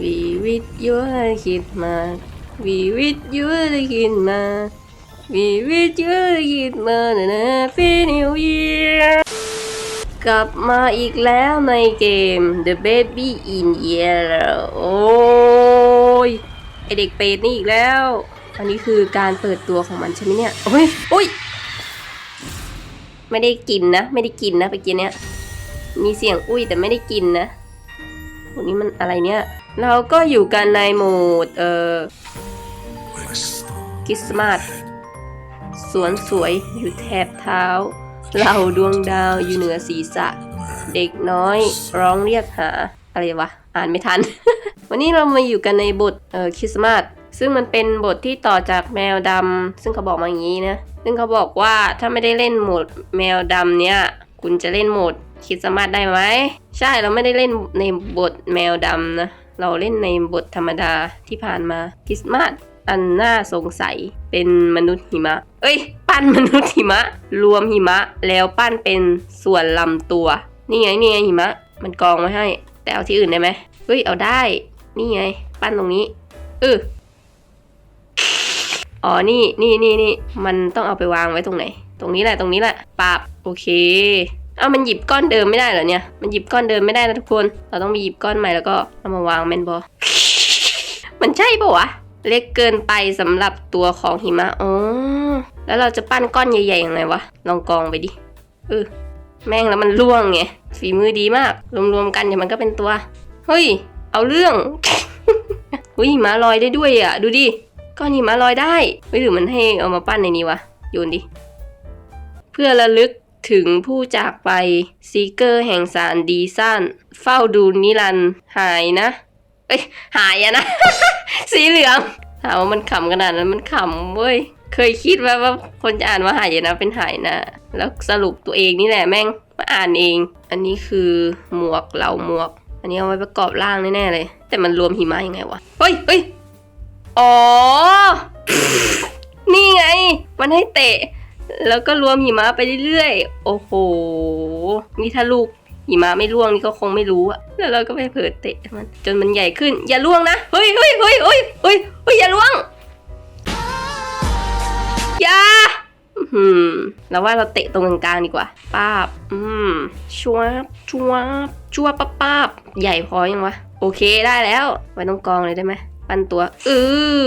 We with you คิดมา We with you คิดมา We with you คิดมานะนะ Happy New Year กลับมาอีกแล้วในเกม The Baby in Yellow โอ้ยไอเด็กเป็ดนี่อีกแล้ว อันนี้คือการเปิดตัวของมันใช่ไหมเนี่ย โอ้ยโอ้ย ไม่ได้กินนะ ไม่ได้กินนะไปกินเนี้ย มีเสียงอุ้ยแต่ไม่ได้กินนะวันนี้มันอะไรเนี่ย เราก็อยู่กันในโหมด เอ่อคริสต์มาสสวนสวยอยู่แถบเท้า เหล่าดวงดาวอยู่เหนือศีรษะ เด็กน้อยร้องเรียกหา อะไรวะ อ่านไม่ทัน วันนี้เรามาอยู่กันในบทเอ่อคริสต์มาสซึ่งมันเป็นบทที่ต่อจากแมวดำซึ่งเขาบอกมาอย่างนี้นะ ซึ่งเขาบอกว่าถ้าไม่ได้เล่นโหมดแมวดำเนี่ย คุณจะเล่นโหมดคริสต์มาสได้ไหม ใช่เราไม่ได้เล่นในบทแมวดำนะ เราเล่นในบทธรรมดาที่ผ่านมาคริสต์มาสอันน่าสงสัยเป็นมนุษย์หิมะ เอ้ย ปั้นมนุษย์หิมะ รวมหิมะแล้วปั้นเป็นส่วนลำตัว นี่ไงนี่ไงหิมะ มันกองไว้ให้ แต่เอาที่อื่นได้ไหมเฮ้ยเอาได้ นี่ไง ปั้นตรงนี้เอออ๋อนี่นี่นี่นี่มันต้องเอาไปวางไว้ตรงไหน ตรงนี้แหละตรงนี้แหละปรับโอเค เอามันหยิบก้อนเดิมไม่ได้เหรอเนี่ย มันหยิบก้อนเดิมไม่ได้นะทุกคน เราต้องไปหยิบก้อนใหม่แล้วก็เอามาวางแมนบอมันใช่ปะวะ เล็กเกินไปสำหรับตัวของหิมะ อ๋อ แล้วเราจะปั้นก้อนใหญ่ๆยังไงวะ ลองกองไปดิ เออ แม่งแล้วมันร่วงไง ฝีมือดีมาก รวมๆกันเดี๋ยวมันก็เป็นตัว เฮ้ย เอาเรื่องอุ้ยหิมะลอยได้ด้วยอะ ดูดิ ก้อนหิมะลอยได้เฮ้ยหรือมันให้เอามาปั้นในนี้วะ โยนดิ เพื่อระลึก ถึงผู้จากไปซีเกอร์แห่งสารดีซันเฝ้าดูนิรันหายนะ เอ้ย หายอะนะ สีเหลืองถามว่ามันขำขนาดนั้นมันขำเว้ย เคยคิดว่าว่าคนจะอ่านว่าหายนะเป็นหายนะ แล้วสรุปตัวเองนี่แหละแม่งมาอ่านเอง อันนี้คือหมวกเหล่าหมวก อันนี้เอาไว้ประกอบร่างแน่ๆเลย แต่มันรวมหิมะยังไงวะ เฮ้ยเฮ้ยอ๋อ นี่ไง มันให้เตะ แล้วก็รวมหิมะไปเรื่อยๆ โอ้โหนี่ถ้าลูกหิมะไม่ร่วงนี่ก็คงไม่รู้อะแล้วเราก็ไปเผลอเตะมัน จนมันใหญ่ขึ้น อย่าล่วงนะ เฮ้ยเฮ้ยเฮ้ยเฮ้ยเฮ้ยเฮ้ยอย่าล่วง อย่าอืมเราว่าเราเตะตรงกลางๆดีกว่าป้าบ อืมชัวบชัวบชัวป้าบป้าบใหญ่พอยังวะ โอเคได้แล้ว ไว้ตรงกองเลยได้ไหม ปั้นตัวเอ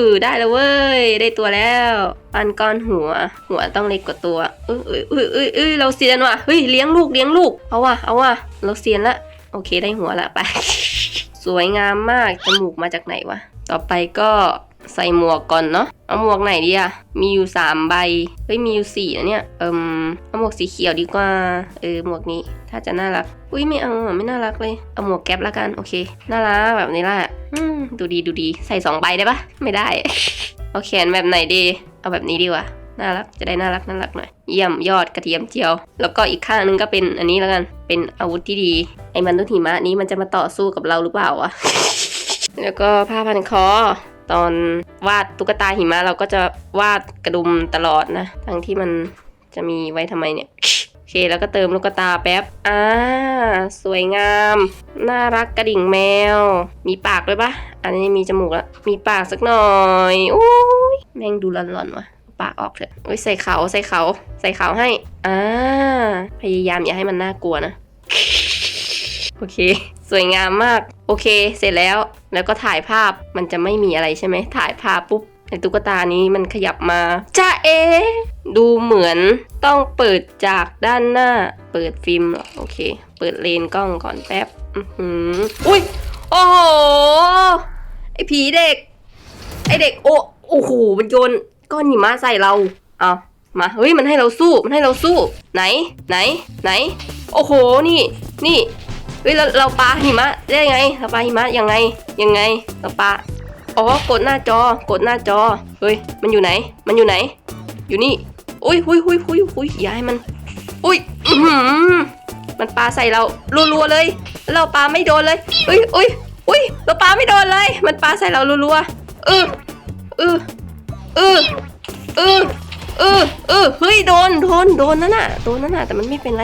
อได้แล้วเว้ย ได้ตัวแล้ว ปั้นก้อนหัว หัวต้องเล็กกว่าตัวเออเออเออเออเออเราเซียนว่ะเฮ้ยเลี้ยงลูกเลี้ยงลูก เอาว่ะเอาว่ะเราเซียนละ โอเคได้หัวละไป สวยงามมาก จมูกมาจากไหนวะ ต่อไปก็ ใส่หมวกก่อนเนาะ เอาหมวกไหนดีอะมีอยู่สามใบ เฮ้ย มีอยู่สี่นะเนี่ย เอิมเอาหมวกสีเขียวดีกว่า เออ หมวกนี้ ถ้าจะน่ารัก อุ้ยไม่เอาไม่น่ารักเลย เอาหมวกแก๊ปละกัน โอเค น่ารักแบบนี้แหละดูดีดูดี ใส่สองใบได้ปะไม่ได้ เอาแขนแบบไหนดี เอาแบบนี้ดีกว่า น่ารัก จะได้น่ารักน่ารักหน่อย เยี่ยมยอดกระเทียมเจียว แล้วก็อีกข้างนึงก็เป็นอันนี้แล้วกัน เป็นอาวุธที่ดี ไอ้มันตุหิมะนี้มันจะมาต่อสู้กับเราหรือเปล่าวะ แล้วก็ผ้าพันคอ ตอนวาดตุ๊กตาหิมะเราก็จะวาดกระดุมตลอดนะ ทั้งที่มันจะมีไว้ทำไมเนี่ย โอเค แล้วก็เติมลูกตาแป๊บ อ่า สวยงาม น่ารักกระดิ่งแมว มีปากด้วยปะอันนี้มีจมูกแล้ว มีปากสักหน่อยโอ้ยแม่งดูหลอนๆว่ะปากออกเถอะโอ้ยใส่เขาใส่เขาใส่เขาให้ อ่า พยายามอย่าให้มันน่ากลัวนะ โอเค สวยงามมาก โอเค เสร็จแล้ว แล้วก็ถ่ายภาพ มันจะไม่มีอะไรใช่ไหม ถ่ายภาพปุ๊บไอตุ๊กตานี้มันขยับมาจ้าเอ ดูเหมือนต้องเปิดจากด้านหน้า เปิดฟิล์มหรอโอเค เปิดเลนส์กล้องก่อนแป๊บอือหืออุ้ย โอ้โห ไอผีเด็ก ไอเด็กโอ้โอ้โห มันโยนก้อนหิมะใส่เรา เอามา เฮ้ย มันให้เราสู้ มันให้เราสู้ ไหน ไหน ไหน โอ้โห นี่ นี่ เฮ้ยเราเราปาหิมะได้ยังไงเราปาหิมะยังไงยังไงเราปาอ๋อกดหน้าจอกดหน้าจอเฮ้ยมันอยู่ไหน มันอยู่ไหน อยู่นี่อุ้ยหุยหุยหุยหุยอย่าให้มันอุ้ยมันปาใส่เรารัวๆเลย เราปาไม่โดนเลยอุ้ยอุ้ยอุ้ยเราปาไม่โดนเลย มันปาใส่เรารัวๆเออเออเออเออเออเออเฮ้ยโดนโดนโดนนั่นน่ะโดนนั่นน่ะแต่มันไม่เป็นไร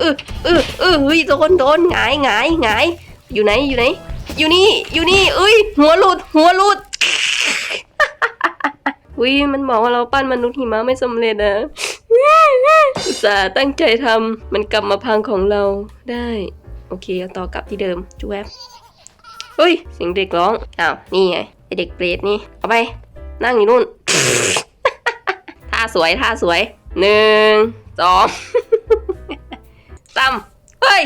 เออเออเออเฮ้ยโดนโดนหงายหงายหงายอยู่ไหนอยู่ไหน อยู่นี่อยู่นี่เอ้ย หัวหลุด หัวหลุดอุ้ยมันบอกว่าเราปั้นมนุษย์หิมะไม่สำเร็จนะอุตส่าห์ตั้งใจทำมันกลับมาพังของเราได้ โอเคเอาต่อกลับที่เดิมจูแวบเฮ้ยเสียงเด็กร้องอ้าวนี่ไงไอเด็กเปรตนี่เอาไป นั่งอยู่นู่นท่าสวยท่าสวยหนึ่งสอง ตั้มเฮ้ย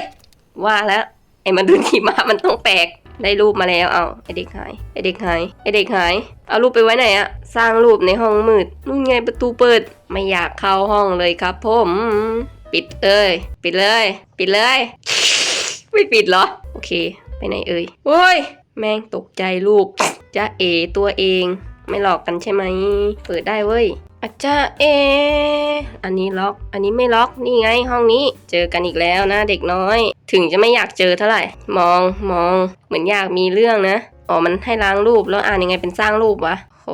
ว่าแล้ว ไอ้มันดุนขี่ม้ามันต้องแปลก ได้รูปมาแล้ว เอาไอเด็กหาย ไอเด็กหาย ไอเด็กหาย เอารูปไปไว้ไหนอะสร้างรูปในห้องมืด นู่นไงประตูเปิด ไม่อยากเข้าห้องเลยครับผม ปิดเอ้ย ปิดเลย ปิดเลย ไม่ปิดเหรอ โอเค ไปไหนเอ่ยโอ้ย แม่งตกใจลูกจะเอตัวเอง ไม่หลอกกันใช่ไหม เปิดได้เว้ย อาจารย์เอ อันนี้ล็อก อันนี้ไม่ล็อก นี่ไงห้องนี้เจอกันอีกแล้วนะเด็กน้อย ถึงจะไม่อยากเจอเท่าไหร่ มองมอง เหมือนอยากมีเรื่องนะ อ๋อ มันให้ล้างรูปแล้วอ่านยังไงเป็นสร้างรูปวะโห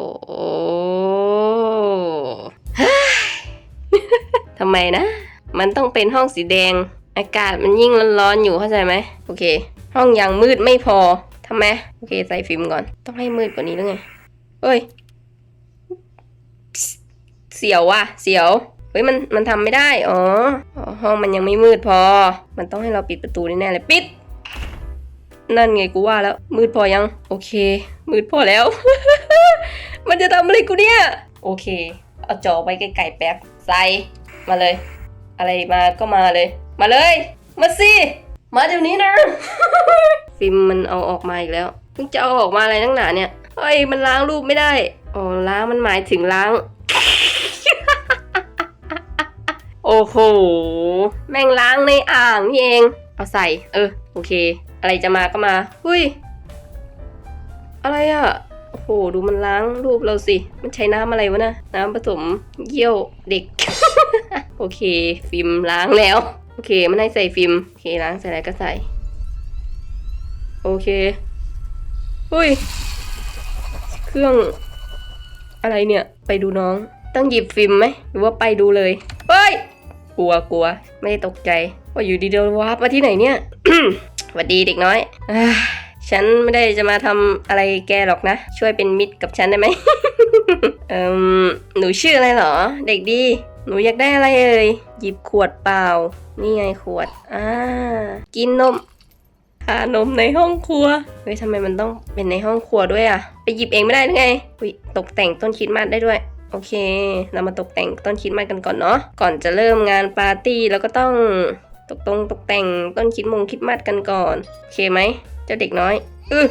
ทำไมนะ มันต้องเป็นห้องสีแดง อากาศมันยิ่งร้อนๆอยู่เข้าใจไหมโอเค ห้องยังมืดไม่พอทำไมโอเคใส่ฟิล์มก่อน ต้องให้มืดกว่านี้แล้วไงเฮ้ย เสียวว่ะ เสียวเฮ้ยมันมันทำไม่ได้ อ๋ออห้องมันยังไม่มืดพอ มันต้องให้เราปิดประตูแน่เลยปิด นั่นไงกูว่าแล้ว มืดพอยัง โอเค มืดพอแล้ว มันจะทำอะไรกูเนี่ย โอเค เอาจอไว้ไกลๆแป๊บ ใส่ มาเลย อะไรมาก็มาเลย มาเลย มาสิ มาเดี๋ยวนี้นะ ฟิล์มมันเอาออกมาอีกแล้วมึงจะเอาออกมาอะไรตั้งหนาเนี่ย เฮ้ย มันล้างรูปไม่ได้ อ๋อ ล้างมันหมายถึงล้าง โอ้โห แม่งล้างในอ่างนี่เอง เอาใส่ เออ โอเค อะไรจะมาก็มาเฮ้ย อะไรอะ่ะ โอ้โห ดูมันล้างรูปเราสิ มันใช้น้ำอะไรวะนะ น้ำผสมเยี่ยวเด็ก โอเค ฟิล์มล้างแล้ว โอเค มันให้ใส่ฟิล์ม โอเค ล้างเสร็จแล้วก็ใส่ โอเคเฮ้ย เครื่อง อะไรเนี่ย ไปดูน้อง ต้องหยิบฟิล์มไหม หรือว่าไปดูเลย เฮ้ย ลัวกลัว ไม่ได้ตกใจ ว่าอยู่ดีเดียววาร์ปมาที่ไหนเนี่ยสวัสดีเด็กน้อยอฉันไม่ได้จะมาทำอะไรแกหรอกนะ ช่วยเป็นมิตรกับฉันได้ไหมเอ่มหนูชื่ออะไรเหรอ เด็กดี หนูอยากได้อะไรเอ่ย หยิบขวดเปล่า นี่ไงขวด อ่า กินนมหานมในห้องครัว เฮ้ยทำไมมันต้องเป็นในห้องครัวด้วยอะไปหยิบเองไม่ได้หรือไง อุยตกแต่งต้นคิดมาสได้ด้วย โอเค เรามาตกแต่งต้นคิดมากันก่อนเนาะ ก่อนจะเริ่มงานปาร์ตี้เราก็ต้องตกตรงตกแต่งต้นคิดมงคิดมาสกันก่อน โอเคไหม เจ้าเด็กน้อยอือ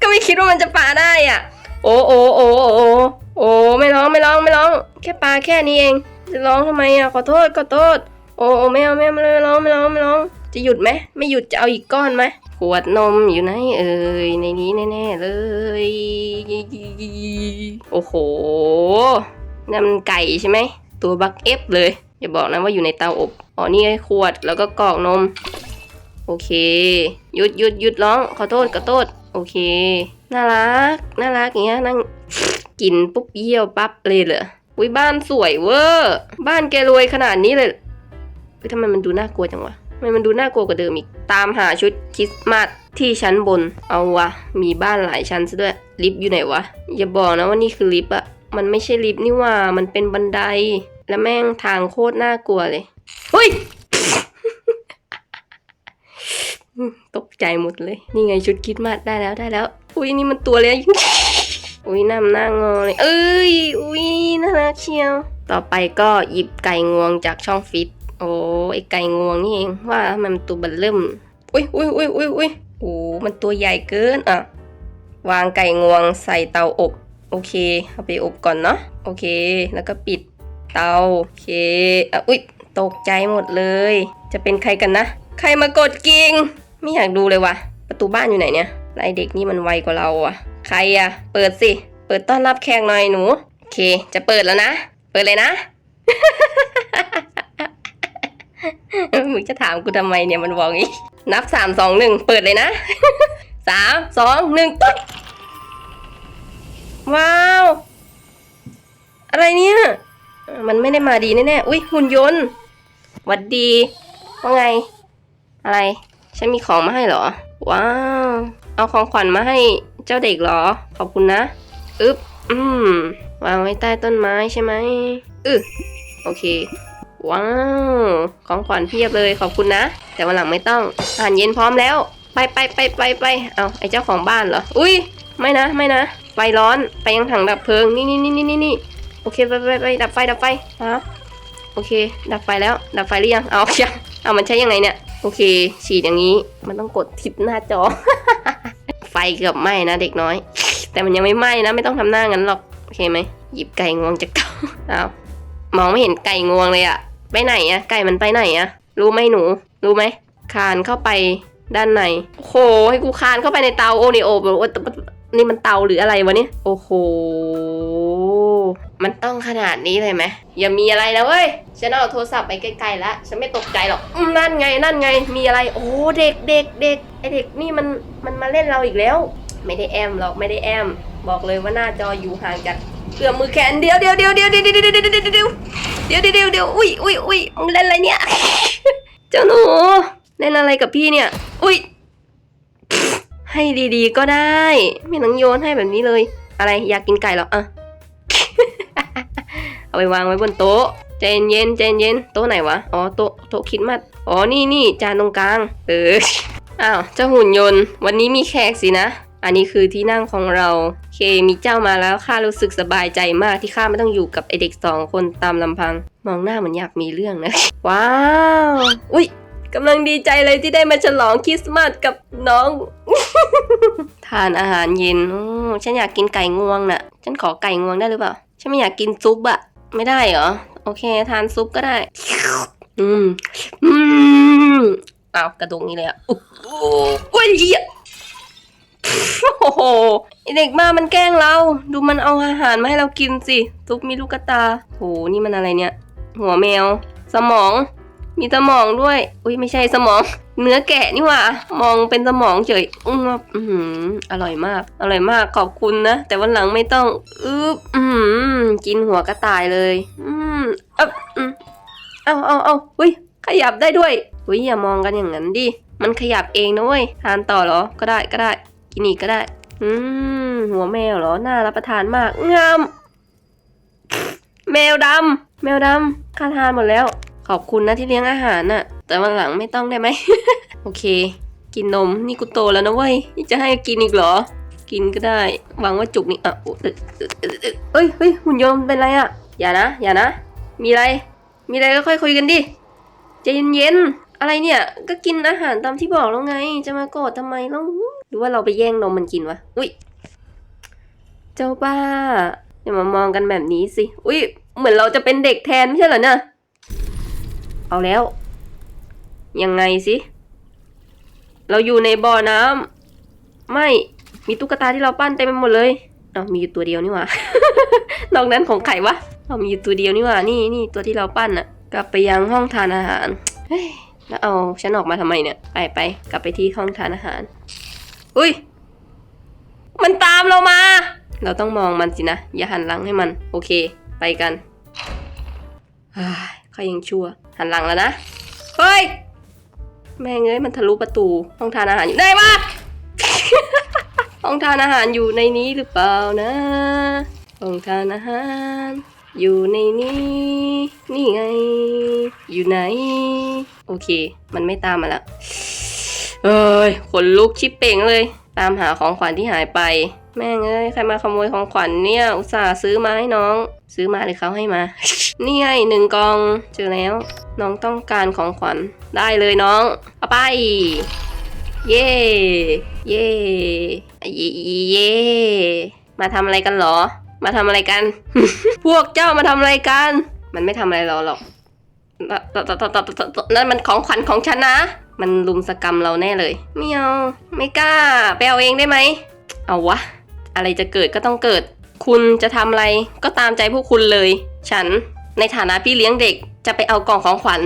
ก็ไม่คิดว่ามันจะปาได้อะโอ้โอ้โอ้โอ้โอ้โอ้ไม่ร้องไม่ร้องไม่ร้อง แค่ปาแค่นี้เอง จะร้องทำไมอะขอโทษขอโทษ โอ้โอ้ไม่เอาไม่เอาไม่เอาไม่ร้องไม่ร้องไม่ร้อง จะหยุดไหมไม่หยุดจะเอาอีกก้อนไหมขวดนมอยู่ไหนเอ่ยในนี้แน่ๆเลย โอ้โหนั่นมันไก่ใช่ไหมตัวบักเอฟเลย อย่าบอกนะว่าอยู่ในเตาอบอ๋อนี่ไงขวดแล้วก็กรอกนม โอเค หยุดหยุดหยุดร้องขอโทษขอโทษโอเค น่ารัก น่ารักอย่างเงี้ยนั่งกินปุ๊บเยี่ยวปั๊บเลยเหรออุ้ยบ้านสวยเวอร์บ้านแกรวยขนาดนี้เลยเฮ้ยทำไมมันดูน่ากลัวจังวะ ทำไมมันดูน่ากลัวกว่าเดิมอีก ตามหาชุดคริสต์มาสที่ชั้นบน เอาวะ มีบ้านหลายชั้นซะด้วย ลิฟต์อยู่ไหนวะ อย่าบอกนะว่านี่คือลิฟต์อะ มันไม่ใช่ลิฟต์นี่ว่า มันเป็นบันได แล้วแม่งทางโคตรน่ากลัวเลยเฮ้ย ตกใจหมดเลย นี่ไงชุดคริดมาสได้แล้วได้แล้ว อุ้ยนี่มันตัวเล็กอุ้ยน้ำหน้างอเลย เอ้ย อุ้ยน่ารักเชียว ต่อไปก็หยิบไก่งวงจากช่องฟิต โอ้ไอไก่งวงนี่เองว่ามันตัวบันเริ่ม อุ้ยอุ้ยอุ้ยอุ้ยอุ้ยโอ้มันตัวใหญ่เกินอะ วางไก่งวงใส่เตาอบ โอเค เอาไปอบก่อนเนาะ โอเค แล้วก็ปิดเตา โอเคอะอุ้ยตกใจหมดเลย จะเป็นใครกันนะ ใครมากดกิ่ง ไม่อยากดูเลยว่ะ ประตูบ้านอยู่ไหนเนี่ยไอเด็กนี่มันไวกว่าเราอะ ใครอะ เปิดสิ เปิดต้อนรับแขกหน่อยหนู โอเค จะเปิดแล้วนะ เปิดเลยนะ มึงจะถามกูทำไมเนี่ยมันบอกงี้ นับสามสองหนึ่งเปิดเลยนะสามสองหนึ่งตุ๊ดว้าว อะไรเนี่ย มันไม่ได้มาดีแน่ๆ อุ้ยหุ่นยนต์หวัดดี ว่าไง อะไร ฉันมีของมาให้เหรอ ว้าว เอาของขวัญมาให้เจ้าเด็กเหรอ ขอบคุณนะ อึ๊บ อืม วางไว้ใต้ต้นไม้ใช่ไหมอึโอเค ว้าว ของขวัญเพียบเลยขอบคุณนะ แต่วันหลังไม่ต้องอาหารเย็นพร้อมแล้ว ไปไปไปไปไปเอาไอ้เจ้าของบ้านเหรอ อุ้ยไม่นะไม่นะ ไฟร้อนไปยังถังดับเพลิงนี่นี่นี่นี่นี่โอเคไปไปไปดับไฟดับไฟครับโอเค ดับไฟแล้ว ดับไฟหรือยังเอายังเอามันใช้ยังไงเนี่ยโอเค ฉีดอย่างนี้มันต้องกดทิปหน้าจอ ไฟเกือบไหม้นะเด็กน้อย แต่มันยังไม่ไหม้นะ ไม่ต้องทำหน้างั้นหรอกโอเคไหมหยิบไก่งวงจากเตาเอามองไม่เห็นไก่งวงเลยอะ ไปไหนอะไก่มันไปไหนอะรู้ไหมหนู รู้ไหมคานเข้าไปด้านในโอ้โหให้กูคานเข้าไปในเตาโอนิโอแบบว่านี่มันเตาหรืออะไรวะเนี่ยโอ้โหมันต้องขนาดนี้เลยไหมอย่ามีอะไรนะเว้ยฉันเอาโทรศัพท์ไปไกลๆแล้วฉันไม่ตกใจหรอกนั่นไงนั่นไงมีอะไร โอ้เด็กเด็กเด็กไอเด็กนี่มันมันมาเล่นเราอีกแล้ว ไม่ได้แอมหรอกไม่ได้แอม บอกเลยว่าหน้าจออยู่ห่างจากเกือมมือแขนเดียวเดียวเดียวเดียวเดียวเดียวเดียว เดียวเดียวเดียวเดียวเดียวเดียวอุ้ยอุ้ยอุ้ยมึงเล่นอะไรเนี่ย เจ้าหนูเล่นอะไรกับพี่เนี่ย อุ้ยให้ดีๆก็ได้ ไม่ต้องโยนให้แบบนี้เลย อะไรอยากกินไก่เหรออะเอาไปวางไว้บนโต๊ะใจเย็นใจเย็นโต๊ะไหนวะอ๋อโต๊ะโต๊ะคิดมัดอ๋อนี่นี่จานตรงกลาง เอออ้าวเจ้าหุ่นยนต์ วันนี้มีแขกสินะ อันนี้คือที่นั่งของเราเคมีเจ้ามาแล้วข้ารู้สึกสบายใจมากที่ข้าไม่ต้องอยู่กับไอเด็กสองคนตามลำพัง มองหน้าเหมือนอยากมีเรื่องนะ ว้าว อุ้ยกำลังดีใจเลยที่ได้มาฉลองคริสต์มาสกับน้อง ทานอาหารเย็นอฉันอยากกินไก่งวงน่ะ ฉันขอไก่งวงได้หรือเปล่า ฉันไม่อยากกินซุปอะไม่ได้เหรอ โอเค ทานซุปก็ได้ อืม อืมอ้าวกระดูกนี่เลยอะโอ้ยเหี้ย โอ้โหไอเด็กมามันแกล้งเรา ดูมันเอาอาหารมาให้เรากินสิซุปมีลูกตาโหนี่มันอะไรเนี่ย หัวแมว สมอง มีสมองด้วย อุ้ยไม่ใช่สมอง เนื้อแกะนี่หว่ามองเป็นสมองเฉยอืมอือหืออร่อยมาก อร่อยมากขอบคุณนะ แต่วันหลังไม่ต้องอึบอืมกินหัวกระต่ายเลย อืมอ๊บอืมเอาเอาเอาอุ้ยขยับได้ด้วยอุ้ยอย่ามองกันอย่างนั้นดิมันขยับเองนะเว้ยทานต่อเหรอก็ได้ก็ได้ กินอีกก็ได้ อืม หัวแมวเหรอ น่ารับประทานมาก งาม แมวดำ แมวดำข้าทานหมดแล้ว ขอบคุณนะที่เลี้ยงอาหารน่ะ แต่วันหลังไม่ต้องได้ไหม โอเค กินนม นี่กูโตแล้วนะเว้ย นี่จะให้กินอีกเหรอ กินก็ได้ หวังว่าจุกนี่อะเอ้ยเอ้ยเฮ้ยหุ่นยนต์เป็นไรอะ อย่านะ อย่านะ มีอะไร มีอะไรก็ค่อยคุยกันดิใจเย็นๆ อะไรเนี่ย ก็กินอาหารตามที่บอกแล้วไง จะมาโกรธทำไมแล้ว รือว่าเราไปแย่งนมมันกินวะ อุ้ย เจ้าบ้า อย่ามามองกันแบบนี้สิ อุ้ย เหมือนเราจะเป็นเด็กแทนไม่ใช่เหรอเนี่ย เอาแล้ว ยังไงสิ เราอยู่ในบ่อน้ำไม่ มีตุ๊กตาที่เราปั้นเต็มไปหมดเลย เอามีอยู่ตัวเดียวนี่หว่า นอกนั้นของใครวะ เอามีอยู่ตัวเดียวนี่หว่า นี่นี่ตัวที่เราปั้นอะกลับไปยังห้องทานอาหาร เฮ้ย แล้วเอาฉันออกมาทำไมเนี่ย ไปไปกลับไปที่ห้องทานอาหาร อุ้ย มันตามเรามา เราต้องมองมันสินะ อย่าหันหลังให้มัน โอเค ไปกันอ้ายเขายังชั่ว หันหลังแล้วนะ เฮ้ย แม่งเอ้ยมันทะลุประตู ห้องทานอาหารอยู่ไหนวะห้องทานอาหารอยู่ในนี้หรือเปล่านะ ห้องทานอาหาร อยู่ในนี้ นี่ไง อยู่ไหน โอเค มันไม่ตามมาแล้ว เอ้ยขนลุกชิบเป่งเลย ตามหาของขวัญที่หายไป แม่งเอ้ยใครมาขโมยของขวัญเนี่ย อุตส่าห์ซื้อมาให้น้อง ซื้อมาหรือเขาให้มา นี่ไงหนึ่งกองเจอแล้ว น้องต้องการของขวัญได้เลยน้อง เอาไป เย่เย่เย่ย่มาทำอะไรกันหรอ มาทำอะไรกัน พวกเจ้ามาทำอะไรกัน มันไม่ทำอะไรเราหรอกนั่นมันของขวัญของฉันนะ มันลุมสกรรมเราแน่เลยไม่เอาไม่กล้าไปเอาเองได้ไหมเอาวะ อะไรจะเกิดก็ต้องเกิด คุณจะทำอะไรก็ตามใจพวกคุณเลย ฉันในฐานะพี่เลี้ยงเด็กจะไปเอากล่องของขวัญ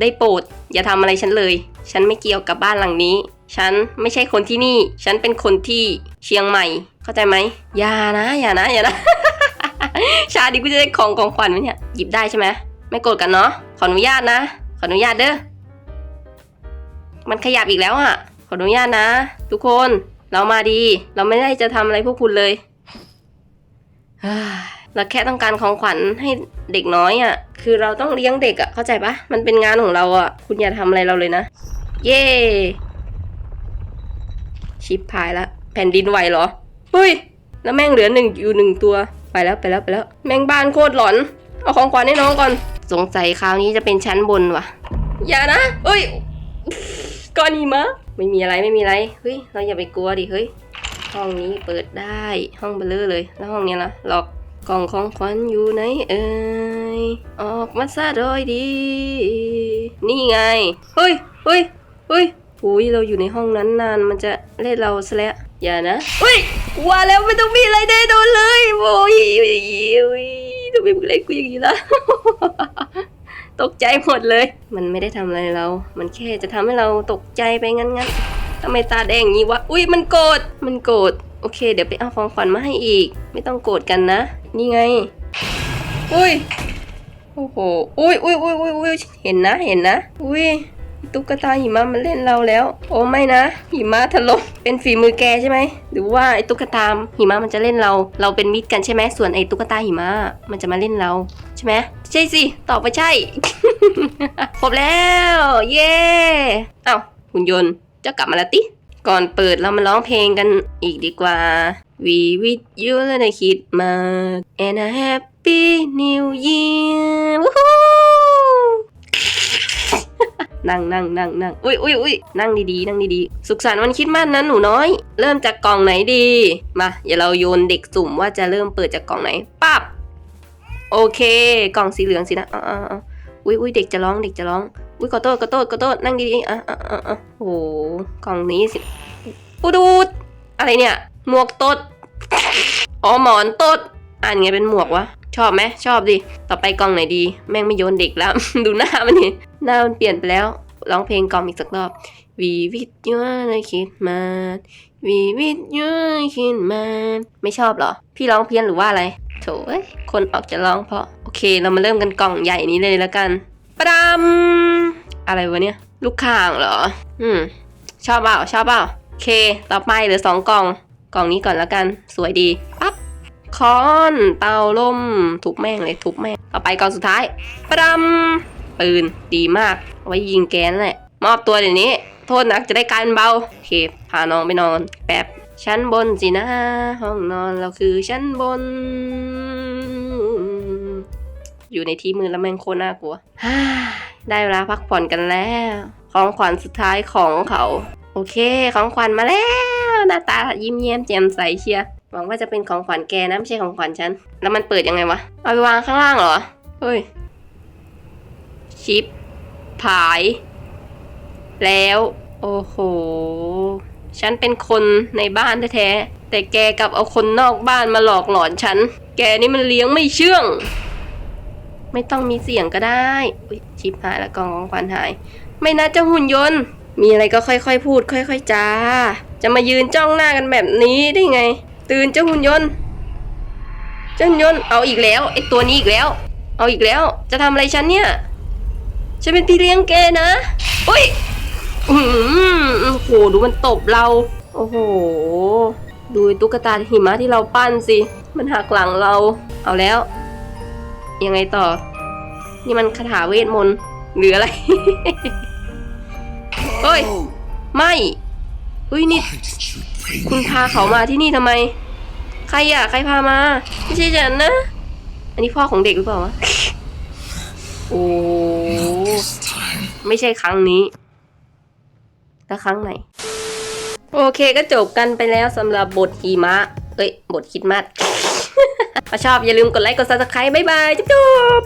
ได้โปรด อย่าทำอะไรฉันเลย ฉันไม่เกี่ยวกับบ้านหลังนี้ ฉันไม่ใช่คนที่นี่ ฉันเป็นคนที่เชียงใหม่ เข้าใจไหมอย่านะ อย่านะอย่านะ ชาดิกูจะได้ของของขวัญไหมเนี่ยหยิบได้ใช่ไหมไม่โกรธกันเนาะขออนุญาตนะ ขออนุญาตเด้อ มันขยับอีกแล้วอะ ขออนุญาตนะ ทุกคนเรามาดี เราไม่ได้จะทำอะไรพวกคุณเลยเราแค่ต้องการของขวัญให้เด็กน้อยอะ่ะ คือเราต้องเลี้ยงเด็กอะ่ะ เข้าใจปะมันเป็นงานของเราอะ่ะ คุณอย่าทำอะไรเราเลยนะ เย่ชิปพายละแผ่นดินไหวเหรอเฮ้ยแล้วแม่งเหลือหนึ่งอยู่หนึ่งตัวไปแล้วไปแล้วไปแล้ว แม่งบ้านโคตรหลอน เอาของขวัญให้น้องก่อน สงสัยคราวนี้จะเป็นชั้นบนว่ะ อย่านะเอ้ย ก้อนหิมะไม่มีอะไรไม่มีอะไรเฮ้ยเราอย่าไปกลัวดิเฮ้ยห้องนี้เปิดได้ห้องเบลเลอร์เลย แล้วห้องเนี้ยล่ะล็อกกล่องของขวัญอยู่ไหนเอ่ยออกมาซะโดยดี นี่ไงเฮ้ยเฮ้ยเฮ้ยอุ้ยเราอยู่ในห้องนั้นนานมันจะเล่นเราซะแล้วอย่านะเฮ้ยว่าแล้วไม่ต้องมีอะไรแน่นอนเลยโอ้ยโอ้ยโอ้ยทำไมมึงเล่นกูอย่างนี้ล่ะ ตกใจหมดเลย มันไม่ได้ทำอะไรเรา มันแค่จะทำให้เราตกใจไปงั้นงั้นๆทำไมตาแดงงี้วะ อุ้ยมันโกรธ มันโกรธ โอเค เดี๋ยวไปเอาของขวัญมาให้อีก ไม่ต้องโกรธกันนะ นี่ไง อุ้ย โอ้โห อุ้ยอุ้ยอุ้ยอุ้ยอุ้ยเห็นนะ เห็นนะ อุ้ย ตุ๊กตาหิมะมันเล่นเราแล้ว โอ้ไม่นะ หิมะถล่มเป็นฝีมือแกใช่ไหมหรือว่าไอ้ตุ๊กตาหิมะมันจะเล่นเรา เราเป็นมิตรกันใช่ไหมส่วนไอ้ตุ๊กตาหิมะมันจะมาเล่นเราใช่ไหมใช่สิตอบไปใช่ครบแล้ว เย้เอ้าหุ่นยนต์จะกลับมาแล้วติก่อนเปิดเรามาร้องเพลงกันอีกดีกว่า We with you และในคิดมา and a happy new year วู้ นั่งนั่งนั่งนั่งอุ้ยอุ้ยอุ้ยนั่งดีๆนั่งดีๆ สุขสันต์วันคริดมากนะหนูน้อย เริ่มจากกล่องไหนดี มาเดี๋ยวเราโยนเด็กสุ่มว่าจะเริ่มเปิดจากกล่องไหนปั๊บโอเค กล่องสีเหลืองสินะอ่าอ่าอ่าอุ้ยอุ้ยเด็กจะร้องเด็กจะร้อง อุ้ยขอโทษขอโทษขอโทษนั่งดีๆอะอะอะอะโอ้โหกล่องนี้สิปูดูดอะไรเนี่ย หมวกตดอ๋อหมอนตดอ่านไงเป็นหมวกวะ ชอบไหมชอบดิ ต่อไปกล่องไหนดี แม่งไม่โยนเด็กแล้ว ดูหน้ามันนี่หน้ามันเปลี่ยนไปแล้ว ร้องเพลงกล่อมอีกสักรอบ We with you ในคิดมา We with you ในคิดมาไม่ชอบเหรอ พี่ร้องเพี้ยนหรือว่าอะไร โถเอ้ยคนออกจะร้องเพราะ โอเค เรามาเริ่มกันกล่องใหญ่นี้เลยแล้วกันปะดำอะไรวะเนี่ย ลูกข่างเหรอ อืม ชอบเปล่าชอบเปล่าโอเค ต่อไปเหลือสองกล่อง กล่องนี้ก่อนแล้วกัน สวยดี ปั๊บ คอนเตาล่มทุบแม่งเลยทุบแม่งต่อไปก่องสุดท้ายปะดำปืนดีมากเอาไว้ยิงแกนแหละมอบตัวเดี๋ยวนี้ โทษนักจะได้กลายเป็นเบาโอเคพาน้องไปนอนแป๊บชั้นบนสินะ ห้องนอนเราคือชั้นบน อยู่ในที่มืดแล้วแม่งโคตรน่ากลัวได้เวลาพักผ่อนกันแล้ว ของขวัญสุดท้ายของเขา โอเค ของขวัญมาแล้ว หน้าตายิ้มแย้มแจ่มใสเชีย หวังว่าจะเป็นของขวัญแกนะไม่ใช่ของขวัญฉัน แล้วมันเปิดยังไงวะ เอาไปวางข้างล่างเหรอ เฮ้ย ชิปผาย แล้ว โอ้โห ฉันเป็นคนในบ้านแท้ๆ แต่แกกลับเอาคนนอกบ้านมาหลอกหลอนฉัน แกนี่มันเลี้ยงไม่เชื่อง ไม่ต้องมีเสียงก็ได้อุ๊ยชิปหายแล้วกล่องของขวัญหาย ไม่นะเจ้าหุ่นยนต์ มีอะไรก็ค่อยๆพูด ค่อย ๆจาจะมายืนจ้องหน้ากันแบบนี้ได้ไง ตื่นเจ้าหุ่นยนต์ เจ้าหุ่นยนต์เอาอีกแล้วไอตัวนี้อีกแล้ว เอาอีกแล้ว จะทำอะไรฉันเนี่ยฉันเป็นพี่เลี้ยงแกนะอุ้ยอืมโอ้โหดูมันตบเรา โอ้โห ดูตุ๊กตาหิมะที่เราปั้นสิ มันหักหลังเรา เอาแล้ว ยังไงต่อ นี่มันคาถาเวทมนต์หรืออะไรเฮ้ย ไม่เฮ้ยนี่ คุณพาเขามาที่นี่ทำไม ใครอะใครพามา ไม่ใช่ฉันนะ อันนี้พ่อของเด็กหรือเปล่าวะ โอ้ ไม่ใช่ครั้งนี้ แล้วครั้งไหน โอเคก็จบกันไปแล้วสำหรับบทหิมะ เอ้ย บทคิดมัดถ้าชอบอย่าลืมกดไลค์ กด subscribe บ๊ายบาย จุ๊บ